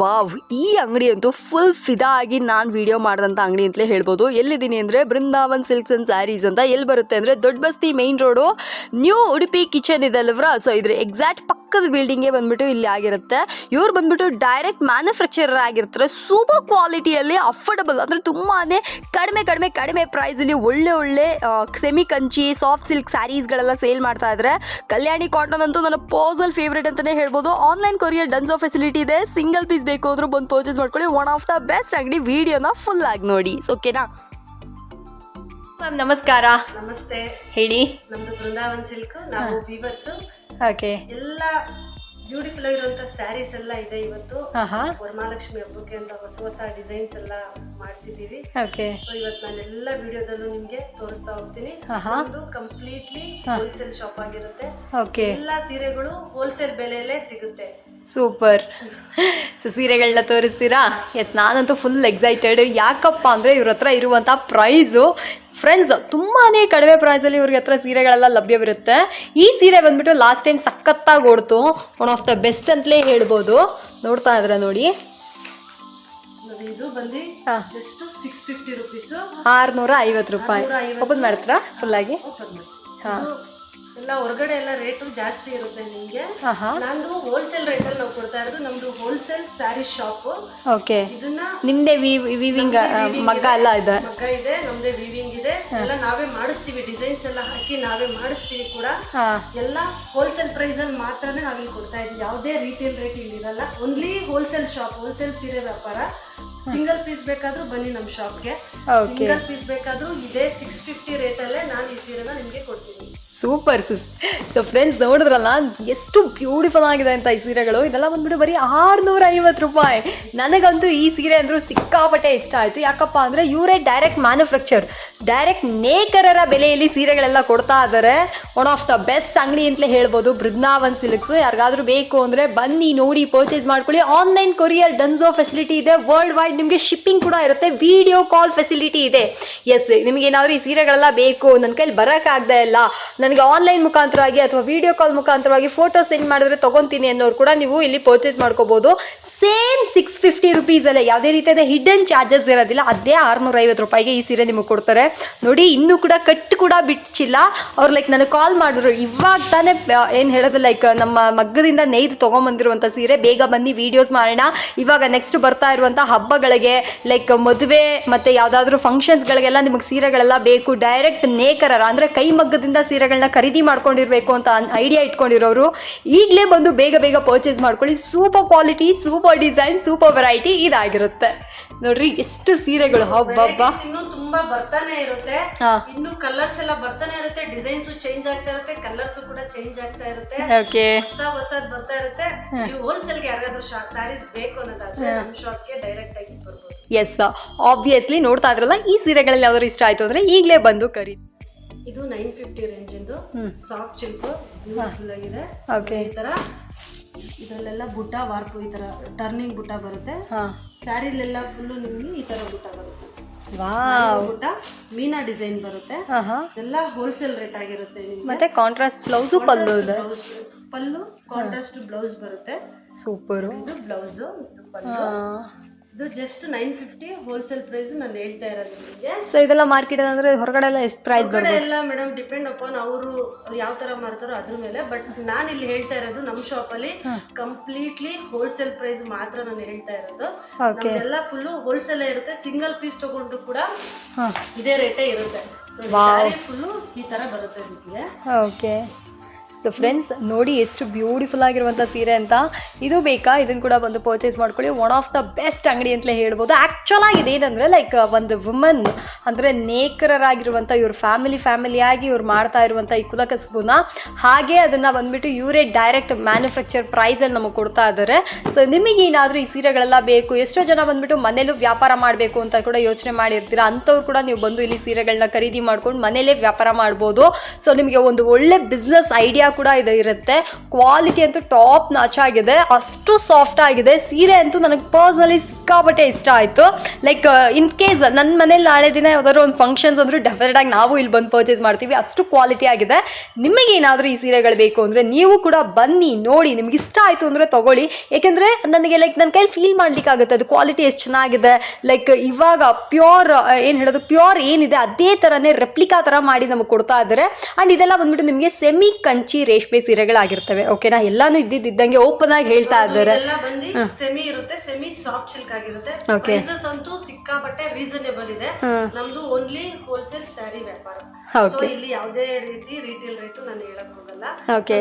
Wow, ಈ ಅಂಗಡಿ ಅಂತೂ ಫುಲ್ ಫಿದಾ ಆಗಿ ನಾನು ವಿಡಿಯೋ ಮಾಡಿದಂಥ ಅಂಗಡಿ ಅಂತಲೇ ಹೇಳ್ಬೋದು. ಎಲ್ಲಿದ್ದೀನಿ ಅಂದರೆ ಬೃಂದಾವನ್ ಸಿಲ್ಕ್ಸ್ ಅಂಡ್ ಸ್ಯಾರೀಸ್ ಅಂತ ಎಲ್ಲಿ ಬರುತ್ತೆ ಅಂದರೆ ದೊಡ್ಡ Basti main road new Udupi kitchen ಇದೆ ಅಲ್ವರ ಸೊ ಇದ್ರ ಎಕ್ಸಾಕ್ಟ್ ಪಕ್ಕದ ಬಿಲ್ಡಿಂಗೇ ಬಂದ್ಬಿಟ್ಟು ಇಲ್ಲಿ ಆಗಿರುತ್ತೆ. ಇವ್ರು ಬಂದ್ಬಿಟ್ಟು ಡೈರೆಕ್ಟ್ ಮ್ಯಾನುಫ್ಯಾಕ್ಚರರ್ ಆಗಿರ್ತಾರೆ. ಸೂಪರ್ ಕ್ವಾಲಿಟಿಯಲ್ಲಿ ಅಫೋರ್ಡಬಲ್ ಅಂದರೆ ತುಂಬಾ ಕಡಿಮೆ ಕಡಿಮೆ ಕಡಿಮೆ ಪ್ರೈಸಲ್ಲಿ ಒಳ್ಳೆ ಒಳ್ಳೆ ಸೆಮಿ ಕಂಚಿ ಸಾಫ್ಟ್ ಸಿಲ್ಕ್ ಸ್ಯಾರೀಸ್ಗಳೆಲ್ಲ ಸೇಲ್ ಮಾಡ್ತಾ ಇದ್ರೆ ಕಲ್ಯಾಣಿ ಕಾಟನ್ ಅಂತೂ ನನ್ನ ಪರ್ಸನಲ್ ಫೇವ್ರೇಟ್ ಅಂತಲೇ ಹೇಳ್ಬೋದು. ಆನ್ಲೈನ್ ಕೊರಿಯರ್ ಡನ್ಸೋ ಫೆಸಿಲಿಟಿ ಇದೆ. ಸಿಂಗಲ್ ಪೀಸ್ ಬೇಕು ಅಂದ್ರೂ ಬಂದು ಪರ್ಚೇಸ್ ಮಾಡ್ಕೊಳ್ಳಿ. ಒನ್ ಆಫ್ ದ ಬೆಸ್ಟ್ ಅಂಗಡಿ ವಿಡಿಯೋನ ಫುಲ್ ಆಗಿ ನೋಡಿ. ಓಕೆನಾ ಮ್ಯಾಮ್ ನಮಸ್ಕಾರ. ನಮಸ್ತೆ. ಹೇಳಿ. ನಮ್ದು ಬೃಂದಾವನ್ ಸಿಲ್ಕ್ ನಾವು ವೀವರ್ಸ್ ಓಕೆ ಎಲ್ಲ ಬ್ಯೂಟಿಫುಲ್ ಆಗಿರುವಂತ ಸ್ಯಾರೀಸ್ ಎಲ್ಲ ಇದೆ ಇವತ್ತು. ಆಹಾ. ವರಮಹಾಲಕ್ಷ್ಮಿ ಹಬ್ಬಕ್ಕೆ ಅಂತ ಹೊಸ ಹೊಸ ಡಿಸೈನ್ಸ್ ಎಲ್ಲ ಮಾಡಿಸಿದೀವಿ ಓಕೆ ಸೊ ಇವತ್ತು ನಾನು ಎಲ್ಲ ವಿಡಿಯೋದಲ್ಲೂ ನಿಮ್ಗೆ ತೋರಿಸ್ತಾ ಹೋಗ್ತೀನಿ. ಆಹಾ. ಒಂದು ಕಂಪ್ಲೀಟ್ಲಿ. ಹೋಲ್ಸೇಲ್ ಶಾಪ್ ಆಗಿರುತ್ತೆ. ಓಕೆ ಎಲ್ಲ ಸೀರೆಗಳು ಹೋಲ್ಸೇಲ್ ಬೆಲೆಯಲ್ಲೇ ಸಿಗುತ್ತೆ. ಸೂಪರ್. ಸೊ ಸೀರೆಗಳನ್ನ ತೋರಿಸ್ತೀರಾ? ಎಸ್ ನಾನಂತೂ ಫುಲ್ ಎಕ್ಸೈಟೆಡ್ ಯಾಕಪ್ಪ ಅಂದರೆ ಇವ್ರ ಹತ್ರ ಇರುವಂಥ ಪ್ರೈಸು ಫ್ರೆಂಡ್ಸ್ ತುಂಬಾ ಕಡಿಮೆ ಪ್ರೈಸಲ್ಲಿ ಇವ್ರಿಗೆ ಹತ್ರ ಸೀರೆಗಳೆಲ್ಲ ಲಭ್ಯವಿರುತ್ತೆ. ಈ ಸೀರೆ ಬಂದ್ಬಿಟ್ಟು ಲಾಸ್ಟ್ ಟೈಮ್ ಸಖತ್ತಾಗಿ ಓಡ್ತು. ಒನ್ ಆಫ್ ದ ಬೆಸ್ಟ್ ಅಂತಲೇ ಹೇಳ್ಬೋದು. ನೋಡ್ತಾ ಇದ್ರೆ ನೋಡಿ. ಇದು ಬಂದು ಹಾ. ಜಸ್ಟ್ ಸಿಕ್ಸ್ ಫಿಫ್ಟಿ ರುಪೀಸ್ ಆರುನೂರ ಐವತ್ತು ರೂಪಾಯಿ. ಓಪನ್ ಮಾಡ್ತೀರಾ? ಫುಲ್ಲಾಗಿ ಹಾ. ಎಲ್ಲ ಹೊರಗಡೆ ಎಲ್ಲ ರೇಟು ಜಾಸ್ತಿ ಇರುತ್ತೆ ನಿಮಗೆ. ನಂದು ಹೋಲ್ಸೇಲ್ ರೇಟಲ್ಲಿ ನಾವು ಕೊಡ್ತಾ ಇರೋದು ನಮ್ದು ಹೋಲ್ಸೇಲ್ ಸ್ಯಾರಿ ಶಾಪ್ ಓಕೆ. ಇದನ್ನ ನಿಮ್ಮದೇ ವಿವಿಂಗ್ ಮಗ್ಗ ಎಲ್ಲ ಇದೆ. ಮಗ್ಗ ಇದೆ ನಮ್ದೇ ವಿವಿಂಗ್ ಇದೆ. ಎಲ್ಲ ನಾವೇ ಮಾಡಿಸ್ತೀವಿ ಡಿಸೈನ್ಸ್ ಎಲ್ಲ ಹಾಕಿ ನಾವೇ ಮಾಡಿಸ್ತೀವಿ ಕೂಡ. ಎಲ್ಲ ಹೋಲ್ಸೇಲ್ ಪ್ರೈಸ್ ಅಲ್ಲಿ ಮಾತ್ರನೇ ನಾವಿಲ್ಲಿ ಕೊಡ್ತಾ ಇದ್ದೀವಿ. ಯಾವುದೇ ರೀಟೇಲ್ ರೇಟ್ ಇಲ್ಲಿ ಇರಲ್ಲ. ಓನ್ಲಿ ಹೋಲ್ಸೇಲ್ ಶಾಪ್ ಹೋಲ್ಸೇಲ್ ಸೀರೆ ವ್ಯಾಪಾರ. ಸಿಂಗಲ್ ಪೀಸ್ ಬೇಕಾದ್ರೂ ಬನ್ನಿ ನಮ್ಮ ಶಾಪ್ಗೆ ಸಿಂಗಲ್ ಪೀಸ್ ಬೇಕಾದ್ರೂ ಇದೇ ಸಿಕ್ಸ್ ಫಿಫ್ಟಿ ರೇಟಲ್ಲೇ ನಾನು ಈ ಸೀರೆನ ನಿಮಗೆ ಕೊಡ್ತೀನಿ. ಸೂಪರ್ ಸಿಸ್ ಸೊ ಫ್ರೆಂಡ್ಸ್ ನೋಡಿದ್ರಲ್ಲ? ಎಷ್ಟು ಬ್ಯೂಟಿಫುಲ್ ಆಗಿದೆ ಅಂತ ಈ ಸೀರೆಗಳು. ಇದೆಲ್ಲ ಬಂದ್ಬಿಟ್ಟು ಬರೀ ಆರುನೂರ ಐವತ್ತು ರೂಪಾಯಿ. ನನಗಂತೂ ಈ ಸೀರೆ ಅಂದ್ರೆ ಸಿಕ್ಕಾಪಟ್ಟೆ ಇಷ್ಟ ಆಯಿತು. ಯಾಕಪ್ಪ ಅಂದರೆ ಇವರೇ ಡೈರೆಕ್ಟ್ ಮ್ಯಾನುಫ್ಯಾಕ್ಚರ್ ಡೈರೆಕ್ಟ್ ನೇಕರರ ಬೆಲೆಯಲ್ಲಿ ಸೀರೆಗಳೆಲ್ಲ ಕೊಡ್ತಾ ಇದ್ದಾರೆ. ಒನ್ ಆಫ್ ದ ಬೆಸ್ಟ್ ಅಂಗಡಿ ಅಂತಲೇ ಹೇಳ್ಬೋದು. ಬೃಂದಾವನ್ ಸಿಲ್ಕ್ಸ್. ಯಾರಿಗಾದ್ರೂ ಬೇಕು ಅಂದರೆ ಬನ್ನಿ ನೋಡಿ ಪರ್ಚೇಸ್ ಮಾಡ್ಕೊಳ್ಳಿ. ಆನ್ಲೈನ್ ಕೊರಿಯರ್ ಡನ್ಸೋ ಫೆಸಿಲಿಟಿ ಇದೆ. ವರ್ಲ್ಡ್ ವೈಡ್ ನಿಮಗೆ ಶಿಪ್ಪಿಂಗ್ ಕೂಡ ಇರುತ್ತೆ. ವಿಡಿಯೋ ಕಾಲ್ ಫೆಸಿಲಿಟಿ ಇದೆ. ಎಸ್ ನಿಮಗೆ ಏನಾದರೂ ಈ ಸೀರೆಗಳೆಲ್ಲ ಬೇಕು. ನನ್ನ ಕೈಲಿ ಬರೋಕ್ಕಾಗದೇ ಇಲ್ಲ. ನನಗೆ ಆನ್ಲೈನ್ ಮುಖಾಂತರವಾಗಿ ಅಥವಾ ವಿಡಿಯೋ ಕಾಲ್ ಮುಖಾಂತರವಾಗಿ ಫೋಟೋ ಸೆಂಡ್ ಮಾಡಿದ್ರೆ ತಗೊಂತೀನಿ ಅನ್ನೋರು ಕೂಡ ನೀವು ಇಲ್ಲಿ ಪರ್ಚೇಸ್ ಮಾಡ್ಕೋಬೋದು. ಸೇಮ್ ಸಿಕ್ಸ್ ಫಿಫ್ಟಿ ರುಪೀಸಲ್ಲೇ ಯಾವುದೇ ರೀತಿಯಾದ ಹಿಡನ್ ಚಾರ್ಜಸ್ ಇರೋದಿಲ್ಲ. ಅದೇ ಆರ್ನೂರ ಐವತ್ತು ರೂಪಾಯಿಗೆ ಈ ಸೀರೆ ನಿಮಗೆ ಕೊಡ್ತಾರೆ. ನೋಡಿ, ಇನ್ನೂ ಕೂಡ ಕಟ್ ಕೂಡ ಬಿಚ್ಚಿಲ್ಲ ಅವ್ರು ಲೈಕ್ ನನಗೆ ಕಾಲ್ ಮಾಡಿದ್ರು. ಇವಾಗ ತಾನೇ ಏನು ಹೇಳೋದು ಲೈಕ್ ನಮ್ಮ ಮಗ್ಗದಿಂದ ನೇಯ್ದು ತೊಗೊಂಬಂದಿರುವಂಥ ಸೀರೆ. ಬೇಗ ಬನ್ನಿ ವೀಡಿಯೋಸ್ ಮಾಡೋಣ. ಇವಾಗ ನೆಕ್ಸ್ಟ್ ಬರ್ತಾ ಇರುವಂಥ ಹಬ್ಬಗಳಿಗೆ ಲೈಕ್ ಮದುವೆ ಮತ್ತು ಯಾವುದಾದ್ರೂ ಫಂಕ್ಷನ್ಸ್ಗಳಿಗೆಲ್ಲ ನಿಮಗೆ ಸೀರೆಗಳೆಲ್ಲ ಬೇಕು. ಡೈರೆಕ್ಟ್ ನೇಕರರ, ಅಂದರೆ ಕೈ ಮಗ್ಗದಿಂದ ಸೀರೆಗಳನ್ನ ಖರೀದಿ ಮಾಡ್ಕೊಂಡಿರಬೇಕು ಅಂತ ಐಡಿಯಾ ಇಟ್ಕೊಂಡಿರೋರು, ಈಗಲೇ ಬಂದು ಬೇಗ ಬೇಗ ಪರ್ಚೇಸ್ ಮಾಡ್ಕೊಳ್ಳಿ. Super quality super design super variety ಇದಾಗಿರುತ್ತೆ. ನೋಡ್ರಿ ಎಷ್ಟು ಸೀರೆಗಳು. ಹಬ್ಬಬ್ಬ. ಇನ್ನು ತುಂಬಾ ಬರ್ತಾನೆ ಇರುತ್ತೆ. ಇನ್ನು ಕಲರ್ಸ್ ಎಲ್ಲ ಬರ್ತಾನೆ ಇರುತ್ತೆ. ಡಿಸೈನ್ಸ್ ಚೇಂಜ್ ಆಗ್ತಾ ಇರುತ್ತೆ. ಕಲರ್ಸ್ ಕೂಡ ಚೇಂಜ್ ಆಗ್ತಾ ಇರುತ್ತೆ. ಓಕೆ ಹೊಸ ಹೊಸದ್ ಬರ್ತಾ ಇರುತ್ತೆ. ನೀವು ಹೋಲ್ಸೇಲ್ಗೆ ಯಾರಾದ್ರೂ ಸ್ಯಾರೀಸ್ ಬೇಕು ಅನ್ನೋದಾದ್ರೆ ನಮ್ಮ ಶಾಪ್ಗೆ ಡೈರೆಕ್ಟ್ ಆಗಿ ಬರ್ಬೋದು. ಎಸ್ ಆಬ್ವಿಯಸ್ಲಿ ನೋಡ್ತಾ ಇದ್ರಲ್ಲ ಈ ಸೀರೆಗಳಲ್ಲಿ ಯಾವ್ದಾದ್ರು ಇಷ್ಟ ಆಯ್ತು ಅಂದ್ರೆ ಈಗಲೇ ಬಂದು ಕರಿ ಇದು ನೈನ್ ಫಿಫ್ಟಿ ರೇಂಜ್ ಇಂದು. ಸಾಫ್ಟ್ ಚಿಲ್ಕ್ ಬ್ಯೂಟಿಫುಲ್ ಆಗಿದೆ. ಓಕೆ ಈ ತರ. ಇದ್ರಲ್ಲೆಲ್ಲ ಬುಟ್ಟ ವಾರ್ಪು ಈ ತರ ಟರ್ನಿಂಗ್ ಬುಟ್ಟ ಬರುತ್ತೆ. ಹಾ. ಸ್ಯಾರಿಲೆಲ್ಲ ಫುಲ್ಲು ನಿಮಗೆ ಈ ತರ ಬುಟ್ಟ ಬರುತ್ತೆ. ಬುಟ್ಟ ಮೀನಾ ಡಿಸೈನ್ ಬರುತ್ತೆ. ಎಲ್ಲ ಹೋಲ್ಸೇಲ್ ರೇಟ್ ಆಗಿರುತ್ತೆ ಮತ್ತೆ contrast blouse pallu pallu contrast blouse ಬರುತ್ತೆ. ಸೂಪರ್. ಇದು ಬ್ಲೌಸ್ ಪಲ್ಲು. ಇದು just nine fifty wholesale price ನಾನು ಹೇಳ್ತಾ ಇರೋದು ನಿಮಗೆ. ಸೊ ಇದೆಲ್ಲ ಮಾರ್ಕೆಟ್ ಅಂದ್ರೆ ಹೊರಗಡೆ ಎಲ್ಲ ಎಷ್ಟು ಪ್ರೈಸ್ ಹೊರಗಡೆ ಎಲ್ಲ ಮೇಡಮ್ ಡಿಪೆಂಡ್ ಅಪಾನ್ ಅವರು ಯಾವ ತರ ಮಾರ್ತಾರೋ ಅದ್ರ ಮೇಲೆ. ಬಟ್ ನಾನು ಇಲ್ಲಿ ಹೇಳ್ತಾ ಇರೋದು ನಮ್ಮ ಶಾಪ್ ಅಲ್ಲಿ ಕಂಪ್ಲೀಟ್ಲಿ ಹೋಲ್ಸೇಲ್ ಪ್ರೈಸ್ ಮಾತ್ರ ನಾನು ಹೇಳ್ತಾ ಇರೋದು. ಓಕೆ ಎಲ್ಲ ಫುಲ್ಲು ಹೋಲ್ಸೇಲ್ ಇರುತ್ತೆ. ಸಿಂಗಲ್ ಪೀಸ್ ತಗೊಂಡ್ರು ಕೂಡ ಹಾ. ಇದೇ ರೇಟೇ ಇರುತ್ತೆ. ಫುಲ್ಲು ಈ ತರ ಬರುತ್ತೆ ನಿಮಗೆ ಓಕೆ ಸೊ ಫ್ರೆಂಡ್ಸ್ ನೋಡಿ ಎಷ್ಟು ಬ್ಯೂಟಿಫುಲ್ ಆಗಿರುವಂಥ ಸೀರೆ ಅಂತ. ಇದು ಬೇಕಾ? ಇದನ್ನು ಕೂಡ ಬಂದು ಪರ್ಚೇಸ್ ಮಾಡ್ಕೊಳ್ಳಿ. ಒನ್ ಆಫ್ ದ ಬೆಸ್ಟ್ ಅಂಗಡಿ ಅಂತಲೇ ಹೇಳ್ಬೋದು. ಆ್ಯಕ್ಚುಲಾಗಿ ಇದೇನಂದರೆ ಲೈಕ್ ಒಂದು ವುಮನ್ ಅಂದರೆ ನೇಕರರಾಗಿರುವಂಥ ಇವ್ರ ಫ್ಯಾಮಿಲಿ ಫ್ಯಾಮಿಲಿಯಾಗಿ ಇವ್ರು ಮಾಡ್ತಾ ಇರುವಂಥ ಈ ಕುಲಕಸಬುನ ಹಾಗೆ ಅದನ್ನು ಬಂದುಬಿಟ್ಟು ಇವರೇ ಡೈರೆಕ್ಟ್ ಮ್ಯಾನುಫ್ಯಾಕ್ಚರ್ ಪ್ರೈಸಲ್ಲಿ ನಮಗೆ ಕೊಡ್ತಾ ಇದ್ದಾರೆ ಸೊ ನಿಮಗೆ ಏನಾದರೂ ಈ ಸೀರೆಗಳೆಲ್ಲ ಬೇಕು, ಎಷ್ಟೋ ಜನ ಬಂದುಬಿಟ್ಟು ಮನೇಲೂ ವ್ಯಾಪಾರ ಮಾಡಬೇಕು ಅಂತ ಕೂಡ ಯೋಚನೆ ಮಾಡಿರ್ತೀರ? ಅಂಥವ್ರು ಕೂಡ ನೀವು ಬಂದು ಇಲ್ಲಿ ಸೀರೆಗಳನ್ನ ಖರೀದಿ ಮಾಡ್ಕೊಂಡು ಮನೇಲೇ ವ್ಯಾಪಾರ ಮಾಡ್ಬೋದು. ಸೊ ನಿಮಗೆ ಒಂದು ಒಳ್ಳೆ ಬಿಸ್ನೆಸ್ ಐಡಿಯಾ ಕೂಡ ಇದು ಇರುತ್ತೆ. ಕ್ವಾಲಿಟಿ ಅಂತೂ ಟಾಪ್ ನಾಚಾಗಿದೆ ಅಷ್ಟು ಸಾಫ್ಟ್ ಆಗಿದೆ. ಸೀರೆ ಅಂತೂ ನನಗೆ ಪರ್ಸ್ನಲಿ ಸಿಕ್ಕಾಪಟ್ಟೆ ಇಷ್ಟ ಆಯಿತು. ಲೈಕ್ ಇನ್ ಕೇಸ್ ನನ್ನ ಮನೇಲಿ ನಾಳೆ ದಿನ ಯಾವುದಾದ್ರು ಒಂದು ಫಂಕ್ಷನ್ಸ್ ಅಂದ್ರೆ ಡೆಫಿನೆಟ್ ಆಗಿ ನಾವು ಇಲ್ಲಿ ಬಂದು ಪರ್ಚೇಸ್ ಮಾಡ್ತೀವಿ. ಅಷ್ಟು ಕ್ವಾಲಿಟಿ ಆಗಿದೆ. ನಿಮಗೆ ಏನಾದರೂ ಈ ಸೀರೆಗಳು ಬೇಕು ಅಂದರೆ ನೀವು ಕೂಡ ಬನ್ನಿ ನೋಡಿ ನಿಮ್ಗೆ ಇಷ್ಟ ಆಯಿತು ಅಂದರೆ ತಗೊಳ್ಳಿ. ಏಕೆಂದರೆ ನನಗೆ ಲೈಕ್ ನನ್ನ ಕೈಲಿ ಫೀಲ್ ಮಾಡ್ಲಿಕ್ಕಾಗುತ್ತೆ. ಅದು ಕ್ವಾಲಿಟಿ ಎಷ್ಟು ಚೆನ್ನಾಗಿದೆ. ಲೈಕ್ ಇವಾಗ ಪ್ಯೂರ್ ಏನು ಹೇಳೋದು ಪ್ಯೂರ್ ಏನಿದೆ ಅದೇ ಥರನೇ ರೆಪ್ಲಿಕಾ ಥರ ಮಾಡಿ ನಮಗೆ ಕೊಡ್ತಾ ಇದ್ದಾರೆ. ಆ್ಯಂಡ್ ಇದೆಲ್ಲ ಬಂದ್ಬಿಟ್ಟು ನಿಮಗೆ ಸೆಮಿ ಕಂಚಿ ರೇಷ್ಮೆ ಸೀರೆಗಳಾಗಿರ್ತವೆ. ಓಕೆನಾ ಎಲ್ಲಾನು ಇದ್ದಿದ್ದಂಗೆ ಓಪನ್ ಆಗಿ ಹೇಳ್ತಾ ಇದ್ದಾರೆ. ಸೆಮಿ ಇರುತ್ತೆ ಸೆಮಿ ಸಾಫ್ಟ್ ಸಿಲ್ಕ್ ಆಗಿರುತ್ತೆ. ಪ್ರೈಸಸ್ ಅಂತೂ ಸಿಕ್ಕಾಪಟ್ಟೆ ರೀಸನೇಬಲ್ ಇದೆ ನಮ್ದು ಓನ್ಲಿ ಹೋಲ್ಸೇಲ್ ಸ್ಯಾರಿ ವ್ಯಾಪಾರ. ಸೊ ಇಲ್ಲಿ ಯಾವುದೇ ರೀತಿ ರೀಟೇಲ್ ರೇಟ್ ನಾನು ಹೇಳಕ್ ಹೋಗಲ್ಲ.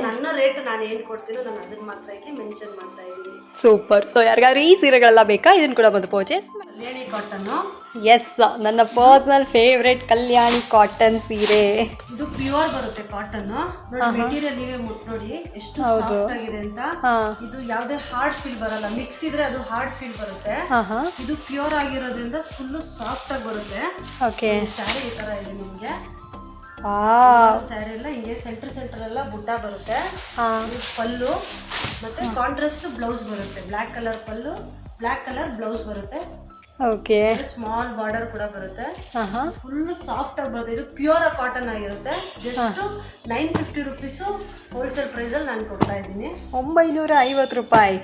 ನನ್ನ ರೇಟ್ ನಾನು ಏನ್ ಕೊಡ್ತೀನೋ ನಾನು ಅದನ್ನ ಮಾತ್ರ ಇಲ್ಲಿ ಮೆನ್ಷನ್ ಮಾಡ್ತಾ ಇದ್ದೀನಿ ಸೂಪರ್ ಸೊ ಯಾರಿಗಾದ್ರೂ ಈ ಸೀರೆಗಳೆಲ್ಲ ಬೇಕಾ? ಇದನ್ನು ಕೂಡ ಬಂದು ಪರ್ಚೇಸ್ ಕಲ್ಯಾಣಿ ಕಾಟನ್ ಎಸ್ ನನ್ನ ಪರ್ಸನಲ್ ಫೇವ್ರೆಟ್ ಕಲ್ಯಾಣಿ ಕಾಟನ್ ಸೀರೆ. ಇದು ಪ್ಯೂರ್ ಬರುತ್ತೆ ಕಾಟನ್ ಮೆಟೀರಿಯಲ್ ನೀವೇ ಮುಟ್ ನೋಡಿ ಎಷ್ಟು ಸಾಫ್ಟ್ ಆಗಿದೆ ಅಂತ. ಇದು ಯಾವುದೇ ಹಾರ್ಡ್ ಫೀಲ್ ಬರಲ್ಲ. ಮಿಕ್ಸ್ ಇದ್ರೆ ಅದು ಹಾರ್ಡ್ ಫೀಲ್ ಬರುತ್ತೆ. ಇದು ಪ್ಯೂರ್ ಆಗಿರೋದ್ರಿಂದ ಫುಲ್ ಸಾಫ್ಟ್ ಆಗಿ ಬರುತ್ತೆ. ಓಕೆ ಸ್ಯಾರಿ ಈ ತರ ಇದೆ ನಿಮಗೆ. ಆ ಸ್ಯಾರಿ ಎಲ್ಲ ಹಿಂಗೆ ಸೆಂಟರ್ ಸೆಂಟರ್ ಎಲ್ಲ ಬುಟ್ಟ ಬರುತ್ತೆ. ಪಲ್ಲು. ಮತ್ತೆ ಕಾಂಟ್ರಾಸ್ಟ್ ಬ್ಲೌಸ್ ಬರುತ್ತೆ. Black colour pallu black colour blouse ಬರುತ್ತೆ. ಓಕೆ ಸ್ಮಾಲ್ ಬಾರ್ಡರ್ ಕೂಡ ಬರುತ್ತೆ. ಫುಲ್ ಸಾಫ್ಟ್ ಆಗಿ ಬರುತ್ತೆ. ಇದು ಪ್ಯೂರ್ ಕಾಟನ್ ಆಗಿರುತ್ತೆ. Just nine fifty rupees wholesale ಪ್ರೈಸಲ್ಲಿ ನಾನು ಕೊಡ್ತಾ ಇದ್ದೀನಿ. ಒಂಬೈನೂರ ಐವತ್ತು ರೂಪಾಯಿ.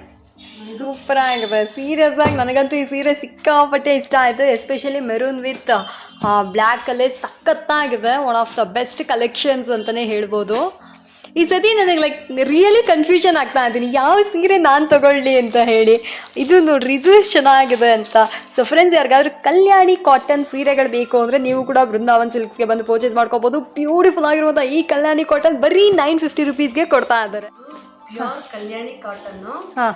ಸೂಪರ್ ಆಗಿದೆ. ಸೀರಿಯಸ್ ಆಗಿ ನನಗಂತೂ ಈ ಸೀರೆ ಸಿಕ್ಕಾಪಟ್ಟೆ ಇಷ್ಟ ಆಯಿತು ಎಸ್ಪೆಷಲಿ ಮೆರೂನ್ ವಿತ್ ಬ್ಲ್ಯಾಕಲ್ಲೇ ಸಖತ್ತಾಗಿದೆ. One of the best collections ಅಂತಲೇ ಹೇಳ್ಬೋದು. ಈ ಸತಿ ನನಗೆ ಲೈಕ್ ರಿಯಲಿ ಕನ್ಫ್ಯೂಷನ್ ಆಗ್ತಾ ಇದ್ದೀನಿ. ಯಾವ ಸೀರೆ ನಾನು ತಗೊಳ್ಳಿ ಅಂತ ಹೇಳಿ. ಇದು ನೋಡ್ರಿ ಇದು ಎಷ್ಟು ಚೆನ್ನಾಗಿದೆ ಅಂತ. ಸೊ ಫ್ರೆಂಡ್ಸ್ ಯಾರಿಗಾದ್ರೂ ಕಲ್ಯಾಣಿ ಕಾಟನ್ ಸೀರೆಗಳು ಬೇಕು ಅಂದರೆ ನೀವು ಕೂಡ ಬೃಂದಾವನ್ ಸಿಲ್ಕ್ಸ್ಗೆ ಬಂದು ಪರ್ಚೇಸ್ ಮಾಡ್ಕೋಬೋದು. ಬ್ಯೂಟಿಫುಲ್ ಆಗಿರುವಂಥ ಈ ಕಲ್ಯಾಣಿ ಕಾಟನ್ ಬರೀ ನೈನ್ ಫಿಫ್ಟಿ ರುಪೀಸ್ಗೆ ಕೊಡ್ತಾ ಇದ್ದಾರೆ. ಕಲ್ಯಾಣಿ ಕಾಟನ್ ಹಾಂ.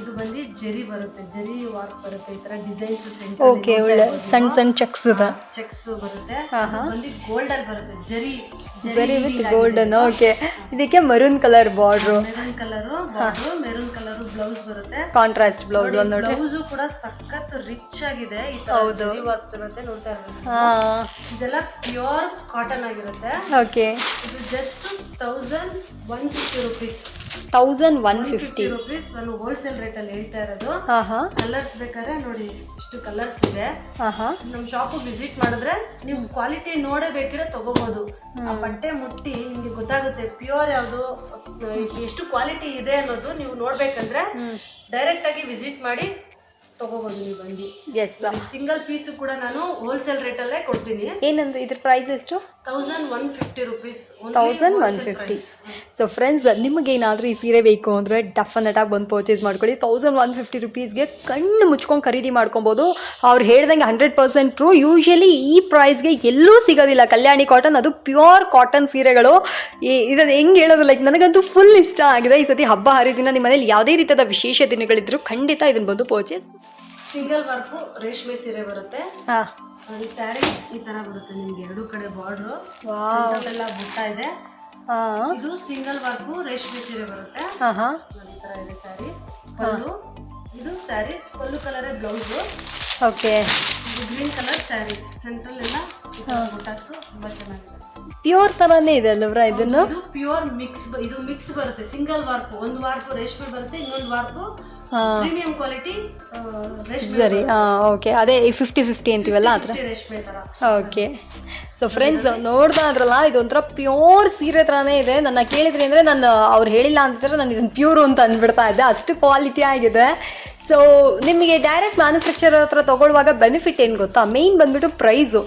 ಇದು ಬಂದು ಜರಿ ಬರುತ್ತೆ. ಜರಿ ವಾರ್ಕ್ ಬರುತ್ತೆ. ಈ ತರ ಡಿಸೈನ್ಸ್ ಓಕೆ ಒಳ್ಳೆ ಸಣ್ಣ ಸಣ್ಣ ಚೆಕ್ಸ್ ಇದೆ. ಚೆಕ್ಸ್ ಬರುತ್ತೆ. ಬಂದು ಗೋಲ್ಡ್ ಅಲ್ಲಿ ಬರುತ್ತೆ. ಜರಿ. ಸರಿ ವಿತ್ ಗೋಲ್ಡನ್ ಓಕೆ ಇದಕ್ಕೆ maroon colour border maroon colour border maroon colour blouse ಬರುತ್ತೆ. ಕಾಂಟ್ರಾಸ್ಟ್ ಬ್ಲೌಸ್ ನೋಡಿ ಬ್ಲೌಸ್ ಕೂಡ ಸಖತ್ ರಿಚ್ ಆಗಿದೆ. ಈ ಹೌದು. ತರ ವರ್ಕ್ ಇರುತ್ತೆ ನೋಡ್ತಾ ಇರ್ಬೋದು ಹಾಂ. ಇದೆಲ್ಲ ಪ್ಯೂರ್ ಕಾಟನ್ ಆಗಿರುತ್ತೆ. ಓಕೆ ಇದು just thousand one fifty rupees thousand one fifty rupees ನಾನು ಹೋಲ್ಸೇಲ್ ರೇಟ್ ಅಲ್ಲಿ ಹೇಳ್ತಾ ಇರೋದು. ಹಾಂ ಹಾಂ ಕಲರ್ಸ್ ಬೇಕಾದ್ರೆ ನೋಡಿ ಇಷ್ಟು ಕಲರ್ಸ್ ಇದೆ. ಹಾಂ ಹಾಂ ನಮ್ಮ ಶಾಪ್ ವಿಸಿಟ್ ಮಾಡಿದ್ರೆ ನೀವು ಕ್ವಾಲಿಟಿ ನೋಡೇ ಬೇಕಿದ್ರೆ ತಗೋಬಹುದು ಆ ಬಟ್ಟೆ ಮುಟ್ಟಿ ನಿಮ್ಗೆ ಗೊತ್ತಾಗುತ್ತೆ ಪ್ಯೂರ್ ಯಾವುದು ಎಷ್ಟು ಕ್ವಾಲಿಟಿ ಇದೆ ಅನ್ನೋದು ನೀವು ನೋಡ್ಬೇಕಂದ್ರೆ ಡೈರೆಕ್ಟ್ ಆಗಿ ವಿಸಿಟ್ ಮಾಡಿ ತಗೋಬಹುದು ನೀವು ಬಂದು. ಎಸ್ ಸಿಂಗಲ್ ಪೀಸ್ ಕೂಡ ನಾನು ಹೋಲ್ಸೇಲ್ ರೇಟಲ್ಲೇ ಕೊಡ್ತೀನಿ. ಏನಂದ್ರೆ ಇದ್ರ ಪ್ರೈಸ್ ಎಷ್ಟು? Thousand one fifty rupees thousand one fifty so friends ನಿಮಗೇನಾದರೂ ಈ ಸೀರೆ ಬೇಕು ಅಂದರೆ ಅಟಾಕ್ ಬಂದು ಪರ್ಚೇಸ್ ಮಾಡ್ಕೊಳ್ಳಿ. ತೌಸಂಡ್ ಒನ್ ಫಿಫ್ಟಿ ರುಪೀಸ್ಗೆ ಕಣ್ಣು ಮುಚ್ಕೊಂಡು ಖರೀದಿ ಮಾಡ್ಕೊಬೋದು. ಅವ್ರು ಹೇಳ್ದಂಗೆ ಹಂಡ್ರೆಡ್ ಪರ್ಸೆಂಟ್ ಟ್ರೂ ಯೂಶ್ವಲಿ ಈ ಪ್ರೈಸ್ಗೆ ಎಲ್ಲೂ ಸಿಗೋದಿಲ್ಲ. ಕಲ್ಯಾಣಿ ಕಾಟನ್ ಅದು ಪ್ಯೂರ್ ಕಾಟನ್ ಸೀರೆಗಳು. ಇದನ್ನು ಹೆಂಗೆ ಹೇಳೋದು? ಲೈಕ್ ನನಗಂತೂ ಫುಲ್ ಇಷ್ಟ ಆಗಿದೆ. ಈ ಸತಿ ಹಬ್ಬ ಹರಿದಿನ ನಿಮ್ಮ ಮನೇಲಿ ಯಾವುದೇ ರೀತಿಯಾದ ವಿಶೇಷ ದಿನಗಳಿದ್ರು ಖಂಡಿತ ಇದನ್ನು ಬಂದು ಪರ್ಚೇಸ್ ಸಿಂಗಲ್ ವರ್ಕು ರೇಷ್ಮೆ ಸೀರೆ ಬರುತ್ತೆ. ಹಾಂ. ಈ ಸ್ಯಾರಿ ಈ ತರ ಬರುತ್ತೆ ನಿಮ್ಗೆ ಎರಡು ಕಡೆ ಬಾರ್ಡ್ರು ಎಲ್ಲ ಬುಟ್ಟ ಇದೆ. ಹಾಂ. ಇದು ಸಿಂಗಲ್ ವರ್ಕು ರೇಷ್ಮೆ ಸೀರೆ ಬರುತ್ತೆ. ಹಾಂ ಹಾಂ. ನೋಡಿ, ಈ ತರ ಇದೆ ಸ್ಯಾರಿ. ಪಲ್ಲು ಇದು ಸ್ಯಾರಿ ಪಲ್ಲು ಕಲರೇ ಬ್ಲೌಸು ಓಕೆ. ಇದು ಗ್ರೀನ್ ಕಲರ್ ಸ್ಯಾರಿ. ಸೆಂಟ್ರಲ್ ಎಲ್ಲ ಬುಟ್ಟಾಸು ತುಂಬಾ ಚೆನ್ನಾಗಿದೆ. ಪ್ಯೂರ್ ಥರನೇ ಇದೆ ಅಲ್ಲವ್ರ ಇದನ್ನು? ಇದು ಪ್ಯೂರ್ ಮಿಕ್ಸ್ ಇದು ಮಿಕ್ಸ್ ಬರುತ್ತೆ ಸಿಂಗಲ್ ವಾರ್ಪ್. ಒಂದು ವಾರ್ಪ್ ರೇಷ್ಮೆ ಬರುತ್ತೆ ಇನ್ನೊಂದು ವಾರ್ಪ್ ಪ್ರೀಮಿಯಂ ಕ್ವಾಲಿಟಿ ರೇಷ್ಮೆ ಸರಿ ಹಾಂ ಓಕೆ. ಅದೇ ಫಿಫ್ಟಿ ಫಿಫ್ಟಿ ಅಂತೀವಲ್ಲ ಆ ಥರ? ರೇಷ್ಮೆ ತರ. ಓಕೆ. ಸೊ ಫ್ರೆಂಡ್ಸ್ ನೋಡ್ತಾ ಇದ್ರಲ್ಲ ಇದೊಂಥರ ಪ್ಯೂರ್ ಸೀರೆ ಥರನೇ ಇದೆ. ನನ್ನ ಕೇಳಿದ್ರಿ ಅಂದರೆ ನಾನು ಅವ್ರು ಹೇಳಿಲ್ಲ ಅಂತಿದ್ರೆ ನಾನು ಇದನ್ನು ಪ್ಯೂರು ಅಂತ ಅಂದ್ಬಿಡ್ತಾ ಇದ್ದೆ. ಅಷ್ಟು ಕ್ವಾಲಿಟಿ ಆಗಿದೆ. ಸೊ ನಿಮಗೆ ಡೈರೆಕ್ಟ್ ಮ್ಯಾನುಫ್ಯಾಕ್ಚರ್ ಹತ್ರ ತೊಗೊಳ್ಳುವಾಗ ಬೆನಿಫಿಟ್ ಏನು ಗೊತ್ತಾ? ಮೇನ್ ಬಂದ್ಬಿಟ್ಟು ಪ್ರೈಸು